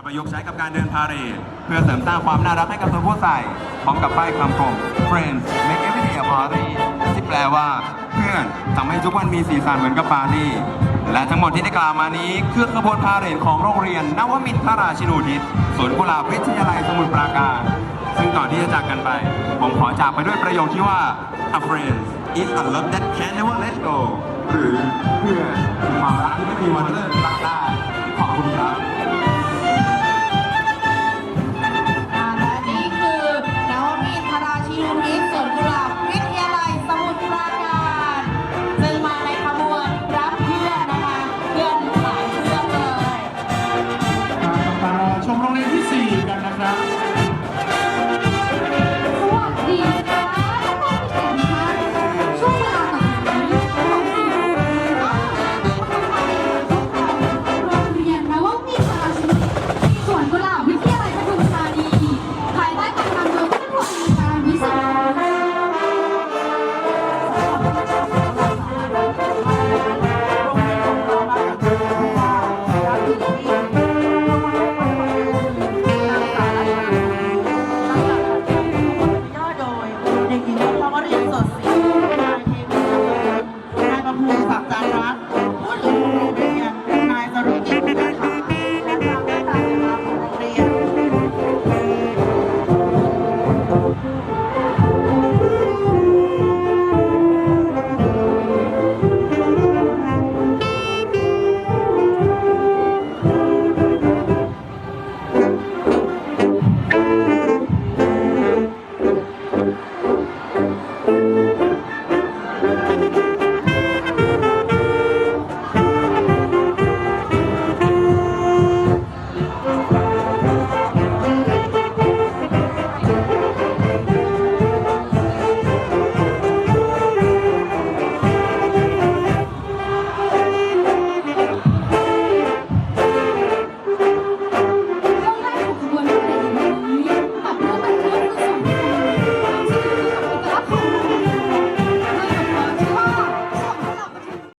าประยุกต์ใช้กับการเดินพาเหรดเพื่อเสริมสร้างความน่ารักให้กับตัวผู้ใส่พร้อมกับป้ายคำคม Friends make every day a party ที่แปลว่า เพื่อนทำให้ทุกวันมีสีสันเหมือนกับปาร์ตี้และทั้งหมดที่ได้กล่าวมานี้คือขบวนพาเหรดของโรงเรียนนวมินทราชินูทิศสวนกุหลาบวิทยาลัยสมุทรปราการ ซึ่งก่อนที่จะจากกันไป ผมขอจากไปด้วยประโยคที่ว่า a friend is a love that can never let go หรือเพื่อนความรักที่ไม่มีวันเลิกรักได้ขอบคุณครับ Bye.